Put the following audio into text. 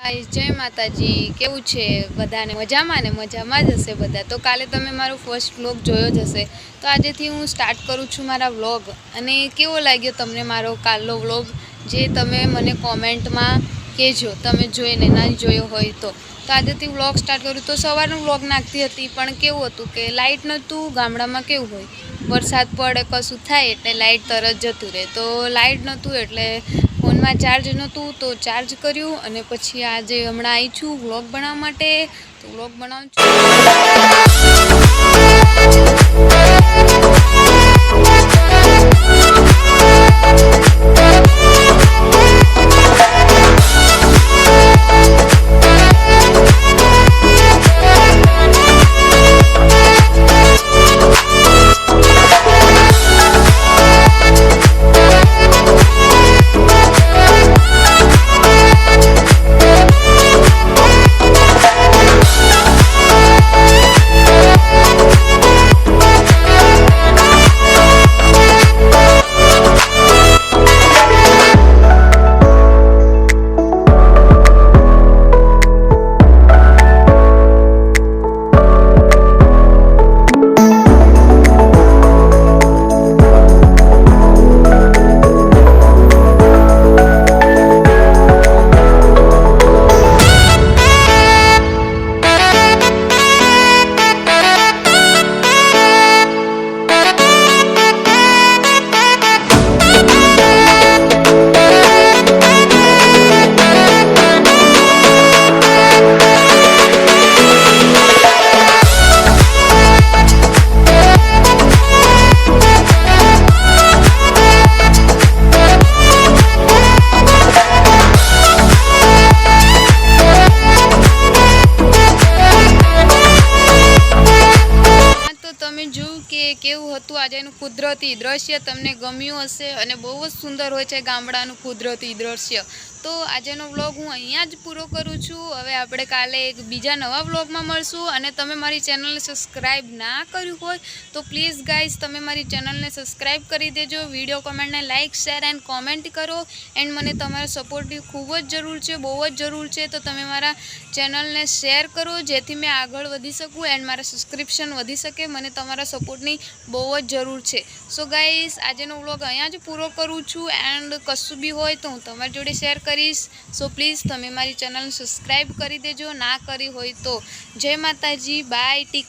જય માતાજી. કેવું છે? બધાને મજામાં ને? મજામાં જ હશે બધા. તો કાલે તમે મારો ફર્સ્ટ વ્લોગ જોયો જ હશે. તો આજેથી હું સ્ટાર્ટ કરું છું મારા વ્લોગ અને કેવો લાગ્યો તમને મારો કાલનો વ્લોગ જે તમે મને કોમેન્ટમાં કહેજો. તમે જોઈને ના જોયો હોય તો. તો આજેથી વ્લોગ સ્ટાર્ટ કરું. તો સવારનું વ્લોગ નાખતી હતી, પણ કેવું હતું કે લાઇટ નહોતું, ગામડામાં કેવું હોય? વરસાદ પડે, કશું થાય એટલે લાઇટ તરત જતું રહે. તો લાઇટ નહોતું એટલે ફોનમાં ચાર્જ નહોતું તો ચાર્જ કર્યું અને પછી આજે હમણાં આવી છું વ્લોગ બનાવવા માટે. તો વ્લોગ બનાવું છું. જોયું હતું આજે એનું કુદરતી દ્રશ્ય તમને ગમ્યું હશે અને બહુ જ સુંદર હોય છે ગામડાનું કુદરતી દ્રશ્ય. તો આજેનો વ્લોગ હું અહીંયા જ પૂરો કરું છું. હવે આપણે કાલે એક બીજા નવા વ્લોગમાં મળશું અને તમે મારી ચેનલને સબસ્ક્રાઈબ ના કર્યું હોય તો પ્લીઝ ગાઈઝ તમે મારી ચેનલને સબસ્ક્રાઈબ કરી દેજો. વીડિયો કમેન્ટને લાઇક, શેર એન્ડ કોમેન્ટ કરો. એન્ડ મને તમારો સપોર્ટની ખૂબ જ જરૂર છે, બહુ જ જરૂર છે. તો તમે મારા ચેનલને શેર કરો, જેથી મેં આગળ વધી શકું એન્ડ મારા સબસ્ક્રિપ્શન વધી શકે. મને તમારા સપોર્ટની બહુ જ જરૂર છે. સો ગાઈઝ, આજનો વ્લોગ અહીંયા જ પૂરો કરું છું. એન્ડ કશું બી હોય તો હું તમારી જોડે શેર કરીશ. સો પ્લીઝ તમે મારી ચેનલ સબસ્ક્રાઈબ કરી દેજો. ના કરી હોય તો. જય માતાજી. By tick